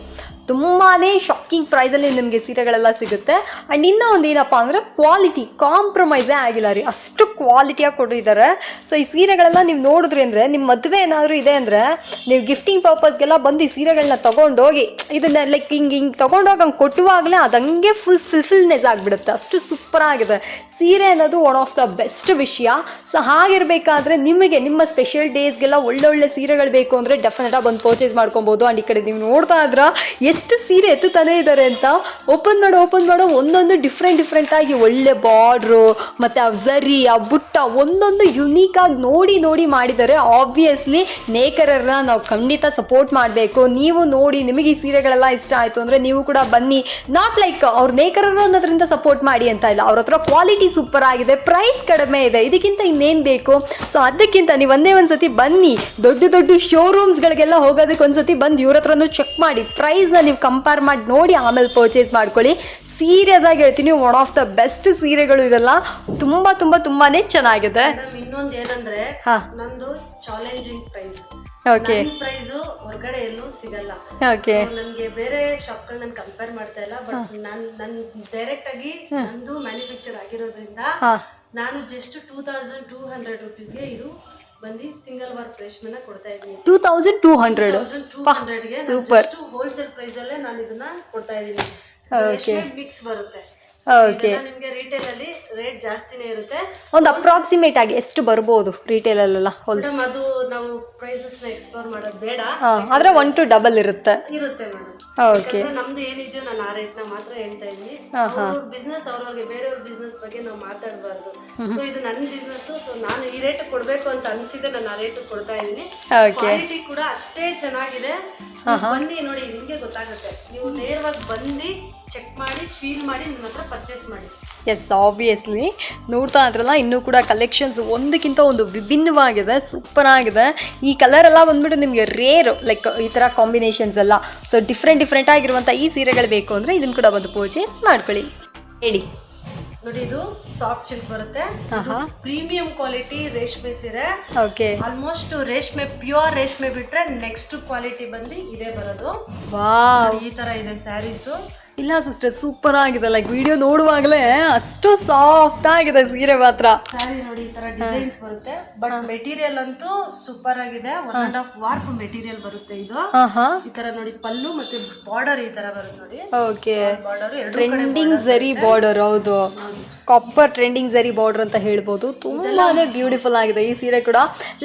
ತುಂಬಾ ಶಾಕಿಂಗ್ ಪ್ರೈಸಲ್ಲಿ ನಿಮಗೆ ಸೀರೆಗಳೆಲ್ಲ ಸಿಗುತ್ತೆ. ಆ್ಯಂಡ್ ಇನ್ನೂ ಒಂದು ಏನಪ್ಪ ಅಂದರೆ ಕ್ವಾಲಿಟಿ ಕಾಂಪ್ರಮೈಸೇ ಆಗಿಲ್ಲ ರೀ. ಅಷ್ಟು ಕ್ವಾಲಿಟಿಯಾಗಿ ಕೊಟ್ಟಿದ್ದಾರೆ. ಸೊ ಈ ಸೀರೆಗಳೆಲ್ಲ ನೀವು ನೋಡಿದ್ರಿ ಅಂದರೆ ನಿಮ್ಮ ಮದುವೆ ಏನಾದರೂ ಇದೆ ಅಂದರೆ, ನೀವು ಗಿಫ್ಟಿಂಗ್ ಪರ್ಪಸ್ಗೆಲ್ಲ ಬಂದು ಈ ಸೀರೆಗಳನ್ನ ತೊಗೊಂಡೋಗಿ, ಇದನ್ನ ಲೈಕ್ ಹಿಂಗೆ ಹಿಂಗೆ ತೊಗೊಂಡೋಗಿ ಹಂಗೆ ಕೊಟ್ಟುವಾಗಲೇ ಅದಂಗೆ ಫುಲ್ ಫುಲ್ಫಿಲ್ನೆಸ್ ಆಗಿಬಿಡುತ್ತೆ. ಅಷ್ಟು ಸೂಪರ್ ಆಗಿದೆ. ಸೀರೆ ಅನ್ನೋದು ಒನ್ ಆಫ್ ದ ಬೆಸ್ಟ್ ವಿಷಯ. ಸೊ ಹಾಗಿರಬೇಕಾದ್ರೆ ನಿಮಗೆ ನಿಮ್ಮ ಸ್ಪೆಷಲ್ ಡೇಸ್ಗೆಲ್ಲ ಒಳ್ಳೊಳ್ಳೆ ಸೀರೆಗಳು ಬೇಕು ಅಂದರೆ ಡೆಫಿನೆಟಾಗಿ ಬಂದು ಪರ್ಚೇಸ್ ಮಾಡ್ಕೊಬೋದು. ಆ್ಯಂಡ್ ಈ ಕಡೆ ನೀವು ನೋಡ್ತಾ ಇದ್ರ ಎಷ್ಟು ಸೀರೆ ಎತ್ತುತ್ತಾನೆ ಇದ್ದಾರೆ ಅಂತ ಓಪನ್ ಮಾಡೋ ಓಪನ್ ಮಾಡೋ, ಒಂದೊಂದು ಡಿಫ್ರೆಂಟ್ ಡಿಫ್ರೆಂಟ್ ಆಗಿ ಒಳ್ಳೆ ಬಾರ್ಡ್ರು ಮತ್ತೆ ಆ ಝರಿ ಆ ಬುಟ್ಟ ಒಂದೊಂದು ಯುನೀಕ್ ಆಗಿ ನೋಡಿ ನೋಡಿ ಮಾಡಿದ್ದಾರೆ ಆಬ್ವಿಯಸ್ಲಿ ನೇಕರರನ್ನ ನಾವು ಖಂಡಿತ ಸಪೋರ್ಟ್ ಮಾಡಬೇಕು. ನೀವು ನೋಡಿ ನಿಮಗೆ ಈ ಸೀರೆಗಳೆಲ್ಲ ಇಷ್ಟ ಆಯಿತು ಅಂದರೆ ನೀವು ಕೂಡ ಬನ್ನಿ. ನಾಟ್ ಲೈಕ್ ಅವ್ರ ನೇಕರರು ಅನ್ನೋದ್ರಿಂದ ಸಪೋರ್ಟ್ ಮಾಡಿ ಅಂತ ಇಲ್ಲ. ಅವ್ರ ಹತ್ರ ಕ್ವಾಲಿಟಿ ಸೂಪರ್ ಆಗಿದೆ ಪ್ರೈಸ್ ಕಡಿಮೆ ಇದೆ, ಇದಕ್ಕಿಂತ ಇನ್ನೇನು ಬೇಕು? ಸೊ ಅದಕ್ಕಿಂತ ನೀವು ಒಂದೇ ಒಂದು ಸತಿ ಬನ್ನಿ. ದೊಡ್ಡ ದೊಡ್ಡ ಶೋರೂಮ್ಸ್ಗಳಿಗೆಲ್ಲ ಹೋಗೋದಕ್ಕೆ ಒಂದ್ಸತಿ ಬಂದು ಇವ್ರ ಹತ್ರನೂ ಚೆಕ್ ಮಾಡಿ. ಪ್ರೈಸ್ನ ನೀವು ಕಂಪೇರ್ ಮಾಡಿ ನೋಡಿ ಆಮೇಲೆ ಪರ್ಚೇಸ್ ಮಾಡ್ಕೊಳ್ಳಿ. ಸೀರಿಯಸ್ ಆಗಿ ಹೇಳ್ತೀನಿ ಒನ್ ಆಫ್ ದ ಬೆಸ್ಟ್ ಸೀರೆಗಳು ಇದೆಲ್ಲ. ತುಂಬಾ ತುಂಬಾ ತುಂಬಾನೇ ಚೆನ್ನಾಗಿದೆ. ಇನ್ನೊಂದು ಏನಂದ್ರೆ. ನಂದು ಚಾಲೆಂಜಿಂಗ್ ಪ್ರೈಸ್ ಓಕೆ ಪ್ರೈಸ್ ಹೊರಗಡೆ ಎಲ್ಲೂ ಸಿಗಲ್ಲ. ಓಕೆ ನನಗೆ ನನ್ಗೆ ಬೇರೆ ಶಾಪ್ಗಳು ನಾನು ಕಂಪೇರ್ ಮಾಡ್ತಾ ಇಲ್ಲ ಬಟ್ ನನ್ ನನ್ ಡೈರೆಕ್ಟ್ ಆಗಿ ನಂದು ಮ್ಯಾನುಫ್ಯಾಕ್ಚರ್ ಆಗಿರೋದ್ರಿಂದ ನಾನು just two thousand two hundred ರುಪೀಸ್ಗೆ ಇದು ಬಂದು ಸಿಂಗಲ್ ವರ್ಕ್ ರೇಷ್ಮೆನ ಕೊಡ್ತಾ ಇದ್ದೀನಿ. Two thousand two hundred thousand two ಹಂಡ್ರೆಡ್ಗೆ super wholesale ಪ್ರೈಸಲ್ಲೇ ನಾನು ಇದನ್ನ ಕೊಡ್ತಾ ಇದ್ದೀನಿ. ಮಿಕ್ಸ್ ಬರುತ್ತೆ. ಓಕೆ ನಿಮಗೆ ರಿಟೇಲ್ ಅಲ್ಲಿ ರೇಟ್ ಜಾಸ್ತಿನೇ ಇರುತ್ತೆ. ಒಂದು ಅಪ್ರಾಕ್ಸಿಮೇಟ್ ಆಗಿ ಎಷ್ಟು ಬರ್ಬೋದು ರಿಟೇಲ್ ಅಲ್ಲೆಲ್ಲ? ಮೇಡಮ್ ಅದು ನಾವು ಪ್ರೈಸಸ್ ಎಕ್ಸ್ಪ್ಲೋರ್ ಮಾಡೋದು ಬೇಡ. ಆದ್ರೆ ಆದರೆ ಒನ್ ಟು ಡಬಲ್ ಇರುತ್ತೆ. ಇರುತ್ತೆ ಮೇಡಮ್ ಓಕೆ ನಮ್ದು ಏನಿದೆಯೋ ನಾನು ಆ ರೇಟ್ನ ಮಾತ್ರ ಹೇಳ್ತಾ ಇದ್ದೀನಿ. ಅವ್ರ ಬಿಸ್ನೆಸ್ ಅವ್ರವ್ರಿಗೆ ಬೇರೆಯವ್ರ ಬಿಸ್ನೆಸ್ ಬಗ್ಗೆ ನಾವು ಮಾತಾಡಬಾರ್ದು. ಸೊ ಇದು ನನ್ನ ಬಿಸ್ನೆಸ್ ಸೊ ನಾನು ಈ ರೇಟ್ ಕೊಡ್ಬೇಕು ಅಂತ ಅನ್ಸಿದೆ ನಾನು ಆ ರೇಟ್ ಕೊಡ್ತಾ ಇದ್ದೀನಿ. ಕ್ವಾಲಿಟಿ ಕೂಡ ಅಷ್ಟೇ ಚೆನ್ನಾಗಿದೆ. ಬನ್ನಿ ನೋಡಿ ನಿಮಗೆ ಗೊತ್ತಾಗುತ್ತೆ. ನೀವು ನೇರವಾಗಿ ಬಂದು ಚೆಕ್ ಮಾಡಿ ಫೀಲ್ ಮಾಡಿ ನಿಮ್ಮ ಹತ್ರ ಪರ್ಚೇಸ್ ಮಾಡಿ. ಎಸ್ ಆಬ್ವಿಯಸ್ಲಿ ನೋಡ್ತಾ ಇದ್ರಲ್ಲ ಇನ್ನೂ ಕೂಡ ಕಲೆಕ್ಷನ್ಸ್ ಒಂದಕ್ಕಿಂತ ಒಂದು ವಿಭಿನ್ನವಾಗಿದೆ ಸೂಪರ್ ಆಗಿದೆ ಈ ಕಲರ್ ಎಲ್ಲ ಬಂದ್ಬಿಟ್ಟು ನಿಮಗೆ ರೇರ್ ಲೈಕ್ ಈ ಥರ ಕಾಂಬಿನೇಷನ್ಸ್ ಎಲ್ಲ. ಸೊ ಡಿಫ್ರೆಂಟ್ ಡಿಫ್ರೆಂಟ್ ಆಗಿರುವಂಥ ಈ ಸೀರೆಗಳು ಬೇಕು ಅಂದರೆ ಇದನ್ನು ಕೂಡ ಒಂದು ಪರ್ಚೇಸ್ ಮಾಡ್ಕೊಳ್ಳಿ. ಹೇಳಿ. ನೋಡಿ ಇದು ಸಾಫ್ಟ್ ಸಿಲ್ಕ್ ಬರುತ್ತೆ. ಪ್ರೀಮಿಯಂ ಕ್ವಾಲಿಟಿ ರೇಷ್ಮೆ ಸೀರೆ. ಓಕೆ. ಆಲ್ಮೋಸ್ಟ್ ರೇಷ್ಮೆ ಪ್ಯೂರ್ ರೇಷ್ಮೆ ಬಿಟ್ರೆ ನೆಕ್ಸ್ಟ್ ಕ್ವಾಲಿಟಿ ಬಂದು ಇದೇ ಬರೋದು. ಈ ತರ ಇದೆ ಸ್ಯಾರೀಸು. ಇಲ್ಲ ಸಿಸ್ಟರ್ ಸೂಪರ್ ಆಗಿದೆ. ಲೈಕ್ ವಿಡಿಯೋ ನೋಡುವಾಗಲೇ ಅಷ್ಟು ಸಾಫ್ಟ್ ಆಗಿದೆ ಸೀರೆ ಮಾತ್ರ. ಸ್ಯಾರಿ ನೋಡಿ ಈ ತರ ಡಿಸೈನ್ಸ್ ಬರುತ್ತೆ. ಬಟ್ ಮೆಟೀರಿಯಲ್ ಅಂತೂ ಸೂಪರ್ ಆಗಿದೆ. One and half warp material ಬರುತ್ತೆ ಇದು. ಈ ತರ ನೋಡಿ ಪಲ್ಲು ಮತ್ತೆ ಬಾರ್ಡರ್ ಈ ತರ ಬರುತ್ತೆ ನೋಡಿ. ಓಕೆ ಟ್ರೆಂಡಿಂಗ್ ಝರಿ ಬಾರ್ಡರ್ ಹೌದು. ಕಾಪರ್ ಟ್ರೆಂಡಿಂಗ್ ಝರಿ ಬಾರ್ಡರ್ ಅಂತ ಹೇಳ್ಬೋದು. ತುಂಬಾನೇ ಬ್ಯೂಟಿಫುಲ್ ಆಗಿದೆ ಈ ಸೀರೆ ಕೂಡ.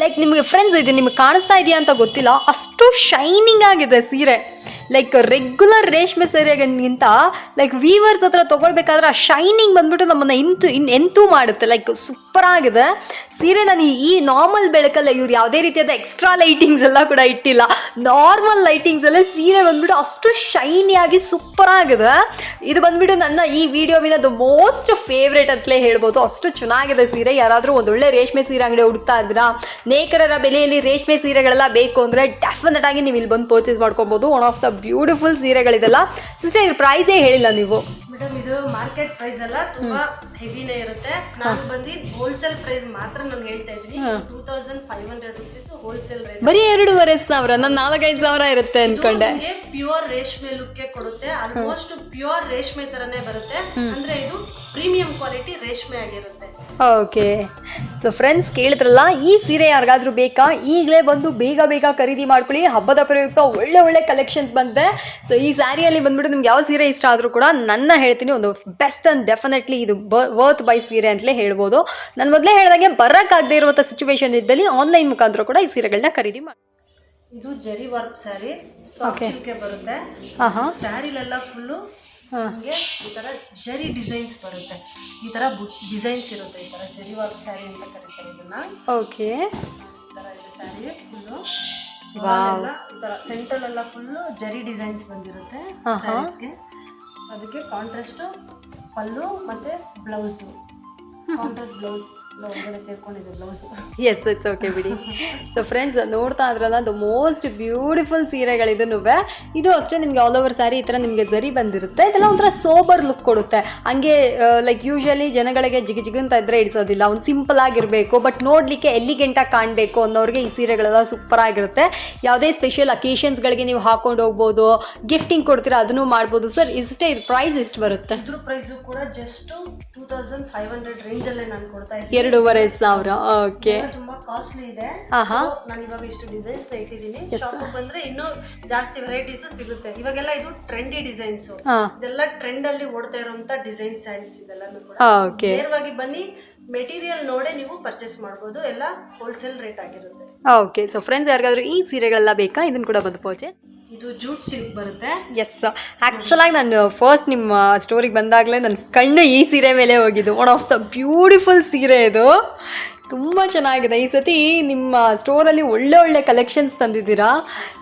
ಲೈಕ್ ನಿಮಗೆ ಫ್ರೆಂಡ್ಸ್ ಇದೆ ನಿಮಗೆ ಕಾಣಿಸ್ತಾ ಇದೆಯಾ ಅಂತ ಗೊತ್ತಿಲ್ಲ. ಅಷ್ಟು ಶೈನಿಂಗ್ ಆಗಿದೆ ಸೀರೆ. ಲೈಕ್ ರೆಗ್ಯುಲರ್ ರೇಷ್ಮೆ ಸೀರೆಗಳಿಗಿಂತ ಲೈಕ್ ವೀವರ್ಸ್ ಹತ್ರ ತೊಗೊಳ್ಬೇಕಾದ್ರೆ ಆ ಶೈನಿಂಗ್ ಬಂದ್ಬಿಟ್ಟು ನಮ್ಮನ್ನ ಇಂತು, ಇನ್ ಎಂತೂ ಮಾಡುತ್ತೆ. ಲೈಕ್ ಸೂಪರ್ ಆಗಿದೆ. ಸೀರೆ ನಾನು ಈ ನಾರ್ಮಲ್ ಬೆಳಕಲ್ಲ ಇವ್ರು ಯಾವುದೇ ರೀತಿಯಾದ ಎಕ್ಸ್ಟ್ರಾ ಲೈಟಿಂಗ್ಸ್ ಎಲ್ಲ ಕೂಡ ಇಟ್ಟಿಲ್ಲ. ನಾರ್ಮಲ್ ಲೈಟಿಂಗ್ಸ್ ಅಲ್ಲೇ ಸೀರೆ ಬಂದ್ಬಿಟ್ಟು ಅಷ್ಟು ಶೈನಿಯಾಗಿ ಸೂಪರ್ ಆಗಿದೆ. ಇದು ಬಂದ್ಬಿಟ್ಟು ನನ್ನ ಈ ವಿಡಿಯೋವಿನ ದ ಮೋಸ್ಟ್ ಫೇವ್ರೇಟ್ ಅಂತಲೇ ಹೇಳ್ಬೋದು. ಅಷ್ಟು ಚೆನ್ನಾಗಿದೆ ಸೀರೆ. ಯಾರಾದರೂ ಒಂದೊಳ್ಳೆ ರೇಷ್ಮೆ ಸೀರೆ ಅಂಗಡಿ ಇದ್ದೀರಾ, ನೇಕರರ ಬೆಲೆಯಲ್ಲಿ ರೇಷ್ಮೆ ಸೀರೆಗಳೆಲ್ಲ ಬೇಕು ಅಂದರೆ ಡೆಫಿನೆಟ್ ಆಗಿ ನೀವು ಇಲ್ಲಿ ಬಂದು ಪರ್ಚೇಸ್ ಮಾಡ್ಕೊಬೋದು. ಒನ್ ಆಫ್ ದ ಬ್ಯೂಟಿಫುಲ್ ಸೀರೆಗಳಿದೆಲ್ಲ. ಸಿಸ್ಟರ್ ಇದ್ರ ಪ್ರೈಸೇ ಹೇಳಿಲ್ಲ ನೀವು. ಮೇಡಮ್ ಇದು ಮಾರ್ಕೆಟ್ ಪ್ರೈಸ್ ಅಲ್ಲ ತುಂಬಾ ಹೆವಿನೇ ಇರುತ್ತೆ. ನಾನು ಬಂದು ಹೋಲ್ಸೇಲ್ ಪ್ರೈಸ್ ಮಾತ್ರ ನಾನು ಹೇಳ್ತಾ ಇದ್ದೀನಿ. Two thousand five hundred rupees wholesale rate ಬರೀ ಎರಡೂವರೆ ಸಾವಿರ ನಾನು ನಾಲ್ಕೈದು ಸಾವಿರ ಇರುತ್ತೆ ಅನ್ಕೊಂಡೆ. ಪ್ಯೂರ್ ರೇಷ್ಮೆ ಲುಕ್ ಕೊಡುತ್ತೆ. ಆಲ್ಮೋಸ್ಟ್ ಪ್ಯೂರ್ ರೇಷ್ಮೆ ತರನೇ ಬರುತ್ತೆ. ಅಂದ್ರೆ ಇದು ಪ್ರೀಮಿಯಂ ಕ್ವಾಲಿಟಿ ರೇಷ್ಮೆ ಆಗಿರುತ್ತೆ. ಓಕೆ ಸೊ ಫ್ರೆಂಡ್ಸ್ ಕೇಳಿದ್ರಲ್ಲ ಈ ಸೀರೆ ಯಾರಿಗಾದ್ರೂ ಬೇಕಾ? ಈಗಲೇ ಬಂದು ಬೇಗ ಬೇಗ ಖರೀದಿ ಮಾಡ್ಕೊಳ್ಳಿ. ಹಬ್ಬದ ಪ್ರಯುಕ್ತ ಒಳ್ಳೆ ಒಳ್ಳೆ ಕಲೆಕ್ಷನ್ಸ್ ಬಂದಿದೆ. ಸೊ ಈ ಸ್ಯಾರಿಯಲ್ಲಿ ಬಂದ್ಬಿಟ್ಟು ನಿಮ್ಗೆ ಯಾವ ಸೀರೆ ಇಷ್ಟ ಆದರೂ ಕೂಡ ನನ್ನ ಹೇಳ್ತೀನಿ ಒಂದು ಬೆಸ್ಟ್ ಅಂಡ್ ಡೆಫಿನೆಟ್ಲಿ ಇದು ವರ್ತ್ ಬೈ ಸೀರೆ ಅಂತಲೇ ಹೇಳ್ಬೋದು. ನಾನು ಮೊದಲೇ ಹೇಳಿದಾಗೆ ಬರೋಕ್ಕಾಗದೇ ಇರುವಂಥ ಸಿಚುವೇಶನ್ ಇದ್ದಲ್ಲಿ ಆನ್ಲೈನ್ ಮುಖಾಂತರ ಕೂಡ ಈ ಸೀರೆಗಳನ್ನ ಖರೀದಿ ಮಾಡಿ ಇದು ಜರಿ ವರ್ಕ್ ಸ್ಯಾರಿ ಬರುತ್ತೆ. ಸ್ಯಾರಿಲೆಲ್ಲ ಫುಲ್ಲು ನಿಮಗೆ ಈ ಥರ ಜರಿ ಡಿಸೈನ್ಸ್ ಬರುತ್ತೆ. ಈ ತರ ಡಿಸೈನ್ಸ್ ಇರುತ್ತೆ ಈ ಥರ ಜರಿ ವರ್ಕ್ ಸ್ಯಾರಿ ಅಂತ ಕರೀತಾರೆ ಇದನ್ನ. ಓಕೆ. ಈ ಥರ ಇದೆ ಸ್ಯಾರಿ ಫುಲ್ಲು ಎಲ್ಲ ಈ ಥರ ಸೆಂಟ್ರಲ್ ಎಲ್ಲ ಫುಲ್ಲು ಜರಿ ಡಿಸೈನ್ಸ್ ಬಂದಿರುತ್ತೆ. ಸ್ಯಾರೀಸ್ಗೆ. ಅದಕ್ಕೆ ಕಾಂಟ್ರಾಸ್ಟ್ ಪಲ್ಲು ಮತ್ತೆ blouse contrast blouse yes it's okay ಬಿಡಿ ಸೊ ಫ್ರೆಂಡ್ಸ್ ನೋಡ್ತಾ ಇದ್ರಲ್ಲ ದ ಮೋಸ್ಟ್ ಬ್ಯೂಟಿಫುಲ್ ಸೀರೆಗಳಿದನ್ನು ಇದು ಅಷ್ಟೇ ನಿಮಗೆ ಆಲ್ ಓವರ್ ಸ್ಯಾರಿ ಈ ಥರ ನಿಮಗೆ ಜರಿ ಬಂದಿರುತ್ತೆ. ಇದೆಲ್ಲ ಒಂಥರ ಸೋಬರ್ ಲುಕ್ ಕೊಡುತ್ತೆ. ಹಂಗೆ ಲೈಕ್ ಯೂಶಲಿ ಜನಗಳಿಗೆ ಜಿಗಿ ಜಿಗಂತ ಇದ್ರೆ ಇಡಿಸೋದಿಲ್ಲ. ಒಂದು ಸಿಂಪಲ್ ಆಗಿರಬೇಕು ಬಟ್ ನೋಡಲಿಕ್ಕೆ ಎಲ್ಲಿಗೆಂಟಾಗಿ ಕಾಣಬೇಕು ಅನ್ನೋರಿಗೆ ಈ ಸೀರೆಗಳೆಲ್ಲ ಸೂಪರ್ ಆಗಿರುತ್ತೆ. ಯಾವುದೇ ಸ್ಪೆಷಲ್ ಅಕೇಶನ್ಸ್ಗಳಿಗೆ ನೀವು ಹಾಕೊಂಡು ಹೋಗ್ಬೋದು ಗಿಫ್ಟಿಂಗ್ ಕೊಡ್ತೀರಾ ಅದನ್ನು ಮಾಡ್ಬೋದು. ಸರ್ ಇಷ್ಟೇ ಇದು ಪ್ರೈಸ್ ಎಷ್ಟು ಬರುತ್ತೆ? ಪ್ರೈಸು ಕೂಡ just two thousand five hundred range ಅಲ್ಲೇ ನಾನು ಕೊಡ್ತಾ ಇದ್ದೀನಿ. ಎರಡೂವರೆ ಸಾವಿರ ಓಕೆ ತುಂಬಾ ಕಾಸ್ಟ್ಲಿ ಇದೆ. ಆಹಾ. ನಾನು ಇವಾಗ ಇಷ್ಟು ಡಿಸೈನ್ಸ್ ಇಟ್ಟಿದ್ದೀನಿ ಶಾಪ್ ಬಂದ್ರೆ ಇನ್ನೂ ಜಾಸ್ತಿ ವೆರೈಟೀಸ್ ಸಿಗುತ್ತೆ. ಇವಾಗೆಲ್ಲ ಇದು ಟ್ರೆಂಡಿ ಡಿಸೈನ್ಸ್ ಹಾಂ. ಇದೆಲ್ಲ ಟ್ರೆಂಡ್ ಅಲ್ಲಿ ಓಡ್ತಾ ಇರುವಂತ ಡಿಸೈನ್ ಸ್ಯಾರೀಸ್ ಇದೆಲ್ಲಾನು ಕೂಡ. ಓಕೆ ನೇರವಾಗಿ ಬನ್ನಿ ಮೆಟೀರಿಯಲ್ ನೋಡೇ ನೀವು ಪರ್ಚೇಸ್ ಮಾಡ್ಬೋದು. ಎಲ್ಲ ಹೋಲ್ಸೇಲ್ ರೇಟ್ ಆಗಿರುತ್ತೆ. ಓಕೆ ಸೊ ಫ್ರೆಂಡ್ಸ್ ಯಾರಿಗಾದ್ರೂ ಈ ಸೀರೆಗಳೆಲ್ಲ ಬೇಕಾ? ಇದನ್ನ ಕೂಡ ಬಂದು ಪರ್ಚೇಸ್ ಇದು ಜೂಟ್ ಸಿಲ್ಕ್ ಬರುತ್ತೆ. ಎಸ್ ಆ್ಯಕ್ಚುಲಾಗಿ ನಾನು ಫಸ್ಟ್ ನಿಮ್ಮ ಸ್ಟೋರಿಗೆ ಬಂದಾಗಲೇ ನನ್ನ ಕಣ್ಣು ಈ ಸೀರೆ ಮೇಲೆ ಹೋಗಿದ್ದು ಒನ್ ಆಫ್ ದ ಬ್ಯೂಟಿಫುಲ್ ಸೀರೆ ಇದು. ತುಂಬ ಚೆನ್ನಾಗಿದೆ. ಈ ಸತಿ ನಿಮ್ಮ ಸ್ಟೋರಲ್ಲಿ ಒಳ್ಳೆ ಒಳ್ಳೆ ಕಲೆಕ್ಷನ್ಸ್ ತಂದಿದ್ದೀರಾ?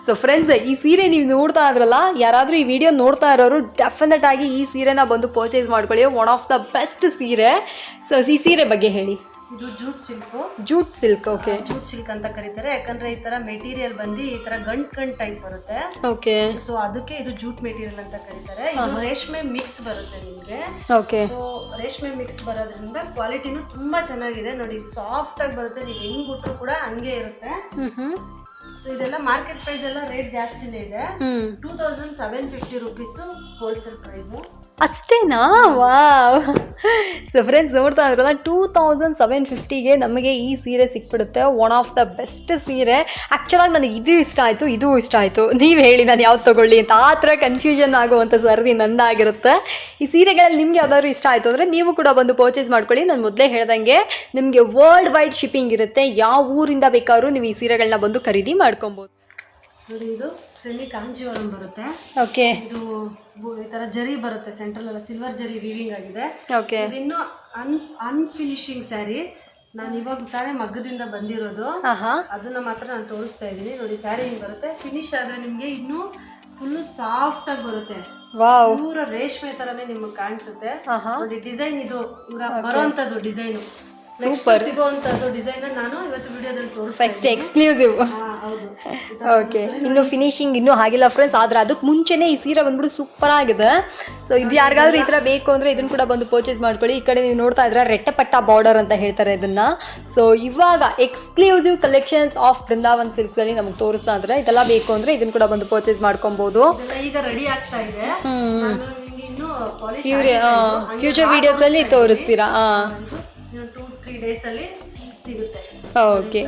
ಸೊ ಫ್ರೆಂಡ್ಸ್ ಈ ಸೀರೆ ನೀವು ನೋಡ್ತಾ ಇದ್ರಲ್ಲ, ಯಾರಾದರೂ ಈ ವಿಡಿಯೋ ನೋಡ್ತಾ ಇರೋರು ಡೆಫಿನೆಟ್ ಆಗಿ ಈ ಸೀರೆನ ಬಂದು ಪರ್ಚೇಸ್ ಮಾಡ್ಕೊಳ್ಳಿ. ಒನ್ ಆಫ್ ದ ಬೆಸ್ಟ್ ಸೀರೆ. ಸೊ ಈ ಸೀರೆ ಬಗ್ಗೆ ಹೇಳಿ. ಇದು jute silk. Jute silk okay. Jute silk ಅಂತ ಕರೀತಾರೆ. ಯಾಕಂದ್ರೆ ಈ ತರ ಮೆಟೀರಿಯಲ್ ಬಂದು ಈ ತರ ಗಂಟ್ ಗಂಟ್ ಟೈಪ್ ಬರುತ್ತೆ. ಓಕೆ. ಸೊ ಅದಕ್ಕೆ ಇದು ಜೂಟ್ ಮೆಟೀರಿಯಲ್ ಅಂತ ಕರೀತಾರೆ. ಇದು ರೇಷ್ಮೆ ಮಿಕ್ಸ್ ಬರುತ್ತೆ ನಿಮ್ಗೆ. ಓಕೆ. ಸೊ ರೇಷ್ಮೆ ಮಿಕ್ಸ್ ಬರೋದ್ರಿಂದ ಕ್ವಾಲಿಟಿನೂ ತುಂಬಾ ಚೆನ್ನಾಗಿದೆ. ನೋಡಿ ಸಾಫ್ಟ್ ಆಗಿ ಬರುತ್ತೆ. ನೀವು ಹೆಂಗ್ ಬಿಟ್ರು ಕೂಡ ಹಂಗೆ ಇರುತ್ತೆ. ಸೊ ಇದೆಲ್ಲ ಮಾರ್ಕೆಟ್ ಪ್ರೈಸ್ ಎಲ್ಲ ರೇಟ್ ಜಾಸ್ತಿನೇ ಇದೆ. Two thousand seven fifty rupees wholesale price ಅಷ್ಟೇನಾ? ವಾವ್. ಸೊ ಫ್ರೆಂಡ್ಸ್ ನೋಡ್ತಾ ಇದ್ರಲ್ಲ ಟೂ ತೌಸಂಡ್ ಸೆವೆನ್ ಫಿಫ್ಟಿಗೆ ನಮಗೆ ಈ ಸೀರೆ ಸಿಕ್ಬಿಡುತ್ತೆ. ಒನ್ ಆಫ್ ದ ಬೆಸ್ಟ್ ಸೀರೆ. ಆ್ಯಕ್ಚುಲಾಗಿ ನನಗೆ ಇದು ಇಷ್ಟ ಆಯಿತು, ಇದು ಇಷ್ಟ ಆಯಿತು. ನೀವು ಹೇಳಿ, ನಾನು ಯಾವ್ದು ತೊಗೊಳ್ಳಿ ಅಂತ. ಆ ಥರ ಕನ್ಫ್ಯೂಷನ್ ಆಗುವಂಥ ಸರದಿ ನಂದಾಗಿರುತ್ತೆ. ಈ ಸೀರೆಗಳಲ್ಲಿ ನಿಮಗೆ ಯಾವ್ದಾದ್ರು ಇಷ್ಟ ಆಯಿತು ಅಂದರೆ ನೀವು ಕೂಡ ಬಂದು ಪರ್ಚೇಸ್ ಮಾಡ್ಕೊಳ್ಳಿ. ನಾನು ಮೊದಲೇ ಹೇಳ್ದಂಗೆ ನಿಮಗೆ ವರ್ಲ್ಡ್ ವೈಡ್ ಶಿಪ್ಪಿಂಗ್ ಇರುತ್ತೆ. ಯಾವ ಊರಿಂದ ಬೇಕಾದ್ರೂ ನೀವು ಈ ಸೀರೆಗಳನ್ನ ಬಂದು ಖರೀದಿ ಮಾಡ್ಕೊಬೋದು. ಇದು. ಸೆಮಿ ಕಾಂಜಿವರಂ ಬರುತ್ತೆ. ಓಕೆ ಇದು ಈ ತರ ಜರಿ ಬರುತ್ತೆ ಸೆಂಟ್ರಲ್ ಎಲ್ಲ ಸಿಲ್ವರ್ ಜರಿ ವಿವಿಂಗ್ ಆಗಿದೆ. ಓಕೆ ಇದಿನ್ನು ಅನ್ ಅನ್ಫಿನಿಶಿಂಗ್ ಸ್ಯಾರಿ ನಾನು ಇವಾಗ ತಾನೇ ಮಗ್ಗದಿಂದ ಬಂದಿರೋದು. ಅದನ್ನ ಮಾತ್ರ ನಾನು ತೋರಿಸ್ತಾ ಇದ್ದೀನಿ. ನೋಡಿ ಸ್ಯಾರಿ ಹಿಂಗ್ ಬರುತ್ತೆ. ಫಿನಿಶ್ ಆದ್ರೆ ನಿಮ್ಗೆ ಇನ್ನೂ ಫುಲ್ಲು ಸಾಫ್ಟ್ ಆಗಿ ಬರುತ್ತೆ. ಪೂರ ರೇಷ್ಮೆ ತರನೇ ನಿಮ್ಗೆ ಕಾಣಿಸುತ್ತೆ. ನೋಡಿ ಡಿಸೈನ್ ಇದು. ಬರೋಂಥದ್ದು ಡಿಸೈನ್ ಸೂಪರ್ ಸಿಗೋವಂಥದ್ದು ಡಿಸೈನ್ ನಾನು ಇವತ್ತು ವಿಡಿಯೋದಲ್ಲಿ ತೋರಿಸ್ತಾ ಫಸ್ಟ್ ಎಕ್ಸ್ಕ್ಲೂಸಿವ್ ಓಕೆ ಇನ್ನು ಫಿನಿಶಿಂಗ್ ಇನ್ನೂ ಆಗಿಲ್ಲ ಫ್ರೆಂಡ್ಸ್ ಆದ್ರೆ ಅದಕ್ಕೆ ಮುಂಚೆನೇ ಈ ಸೀರೆ ಬಂದ್ಬಿಟ್ಟು ಸೂಪರ್ ಆಗಿದೆ. ಸೊ ಇದು ಯಾರಿಗಾದ್ರೂ ಈ ಥರ ಬೇಕು ಅಂದರೆ ಇದನ್ನು ಕೂಡ ಬಂದು ಪರ್ಚೇಸ್ ಮಾಡ್ಕೊಳ್ಳಿ. ಈ ಕಡೆ ನೀವು ನೋಡ್ತಾ ಇದ್ರೆ ರೆಟ್ಟಪಟ್ಟ ಬಾರ್ಡರ್ ಅಂತ ಹೇಳ್ತಾರೆ ಇದನ್ನು. ಸೊ ಇವಾಗ ಎಕ್ಸ್ಕ್ಲೂಸಿವ್ ಕಲೆಕ್ಷನ್ಸ್ ಆಫ್ ಬೃಂದಾವನ್ ಸಿಲ್ಕ್ಸಲ್ಲಿ ನಮ್ಗೆ ತೋರಿಸ್ತಾ ಅಂದರೆ ಇದೆಲ್ಲ ಬೇಕು ಅಂದರೆ ಇದನ್ನು ಕೂಡ ಬಂದು ಪರ್ಚೇಸ್ ಮಾಡ್ಕೊಬೋದು. ಈಗ ರೆಡಿ ಆಗ್ತಾ ಇದೆ. ಫ್ಯೂಚರ್ ವೀಡಿಯೋಸಲ್ಲಿ ತೋರಿಸ್ತೀರಾ? ಹಾಂ ಟೂ ತ್ರೀ ಡೇಸ್ ಅಲ್ಲಿ ಸಿಗುತ್ತೆ. ಓಕೆ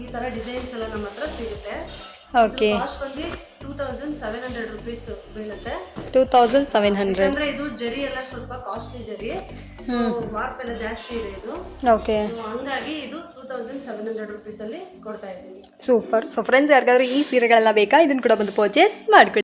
ಈ ತರ ಡಿಸೈನ್ಸ್ ಎಲ್ಲ ನಮ್ಮ ಹತ್ರ ಸಿಗುತ್ತೆ. ಓಕೆ ಕಾಸ್ಟ್ ಬಂದು two thousand seven hundred rupees ಬೀಳುತ್ತೆ. ಟೂ ತೌಸಂಡ್ ಸೆವೆನ್ ಹಂಡ್ರೆಡ್ ಯಾಕಂದ್ರೆ ಇದು ಜರಿ ಎಲ್ಲ ಸ್ವಲ್ಪ ಕಾಸ್ಟ್ಲಿ ಜರಿ. ವಾರ್ಪ್ ಎಲ್ಲ ಜಾಸ್ತಿ ಇದೆ ಇದು. ಓಕೆ ಹಂಗಾಗಿ ಇದು two thousand seven hundred rupees ಅಲ್ಲಿ ಕೊಡ್ತಾ ಇದ್ದೀನಿ. ಸೂಪರ್ ಸೊ ಫ್ರೆಂಡ್ಸ್ ಯಾರಿಗಾದ್ರೂ ಈ ಸೀರೆಗಳೆಲ್ಲ ಬೇಕಾ ಇದನ್ನ ಕೂಡ ಬಂದು ಪರ್ಚೇಸ್ ಮಾಡ್ಕೊಳ್ಳಿ